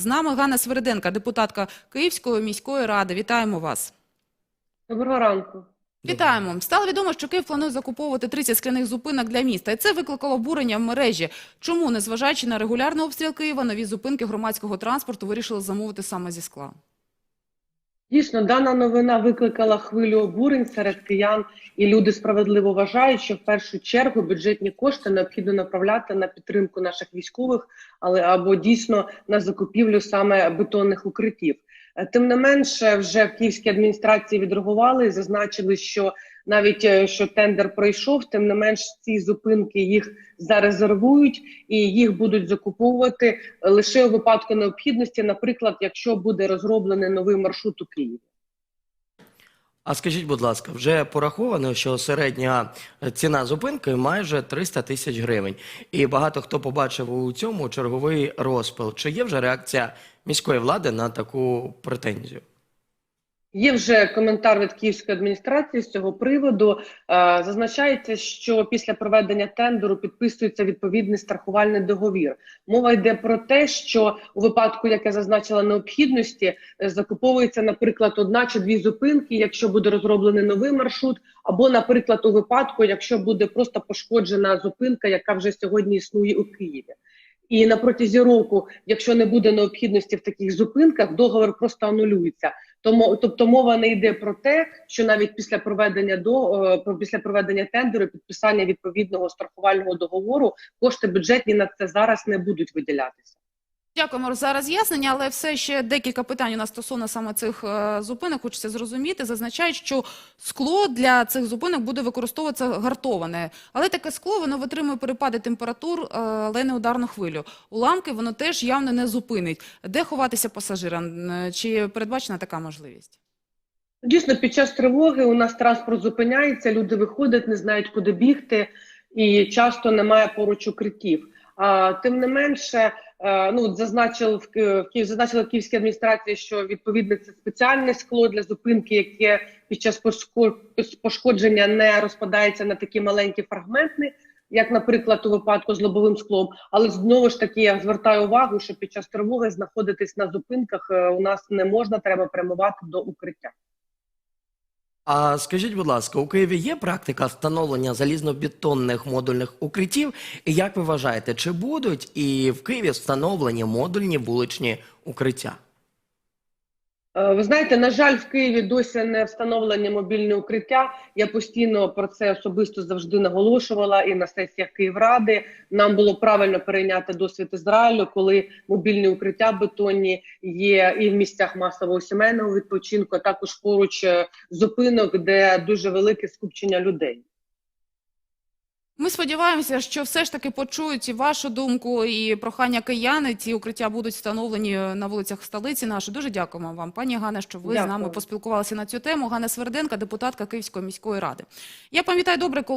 З нами Ганна Свериденка, депутатка Київської міської ради. Вітаємо вас. Доброго ранку. Вітаємо. Стало відомо, що Київ планує закуповувати 30 скляних зупинок для міста. І це викликало обурення в мережі. Чому, незважаючи на регулярний обстріл Києва, нові зупинки громадського транспорту вирішили замовити саме зі скла? Дійсно, дана новина викликала хвилю обурень серед киян, і люди справедливо вважають, що в першу чергу бюджетні кошти необхідно направляти на підтримку наших військових, але або дійсно на закупівлю саме бетонних укриттів. Е, Тим не менше, вже в київській адміністрації відреагували і зазначили, що навіть е, що тендер пройшов, тим не менш ці зупинки їх зарезервують і їх будуть закуповувати лише у випадку необхідності, наприклад, якщо буде розроблений новий маршрут у Києві. А скажіть, будь ласка, вже пораховано, що середня ціна зупинки майже 300 тисяч гривень. І багато хто побачив у цьому черговий розпил. Чи є вже реакція міської влади на таку претензію? Є вже коментар від київської адміністрації з цього приводу. Е, Зазначається, що після проведення тендеру підписується відповідний страхувальний договір. Мова йде про те, що у випадку, як я зазначила, необхідності е, закуповується, наприклад, одна чи дві зупинки, якщо буде розроблений новий маршрут, або, наприклад, у випадку, якщо буде просто пошкоджена зупинка, яка вже сьогодні існує у Києві. І на протязі року, якщо не буде необхідності в таких зупинках, договір просто анулюється. Тому, тобто, мова не йде про те, що навіть після проведення до е, після проведення тендеру, підписання відповідного страхувального договору, кошти бюджетні на це зараз не будуть виділятися. Дякуємо за роз'яснення, але все ще декілька питань у нас стосовно саме цих е, зупинок. Хочеться зрозуміти. Зазначають, що скло для цих зупинок буде використовуватися гартоване. Але таке скло воно витримує перепади температур, е, але не ударну хвилю. Уламки воно теж явно не зупинить. Де ховатися пасажирам? Чи передбачена така можливість? Дійсно, під час тривоги у нас транспорт зупиняється, люди виходять, не знають, куди бігти, і часто немає поруч укриттів. Тим не менше, е, ну зазначив в зазначила в київській адміністрації, що відповідно це спеціальне скло для зупинки, яке під час пошко- пошкодження не розпадається на такі маленькі фрагменти, як, наприклад, у випадку з лобовим склом. Але знову ж таки я звертаю увагу, що під час тривоги знаходитись на зупинках е, у нас не можна, треба прямувати до укриття. А скажіть, будь ласка, у Києві є практика встановлення залізнобетонних модульних укриттів? І як ви вважаєте, чи будуть і в Києві встановлені модульні вуличні укриття? Е, Ви знаєте, на жаль, в Києві досі не встановлені мобільні укриття. Я постійно про це особисто завжди наголошувала і на сесіях Київради. Нам було правильно перейняти досвід Ізраїлю, коли мобільні укриття бетонні є і в місцях масового сімейного відпочинку, а також поруч е, зупинок, де дуже велике скупчення людей. Ми сподіваємося, що все ж таки почують і вашу думку, і прохання кияни. Ці укриття будуть встановлені на вулицях столиці нашої. Дуже дякуємо вам, пані Ганна, що ви з нами поспілкувалися на цю тему. Ганна Сверденка, депутатка Київської міської ради. Я пам'ятаю добре, коли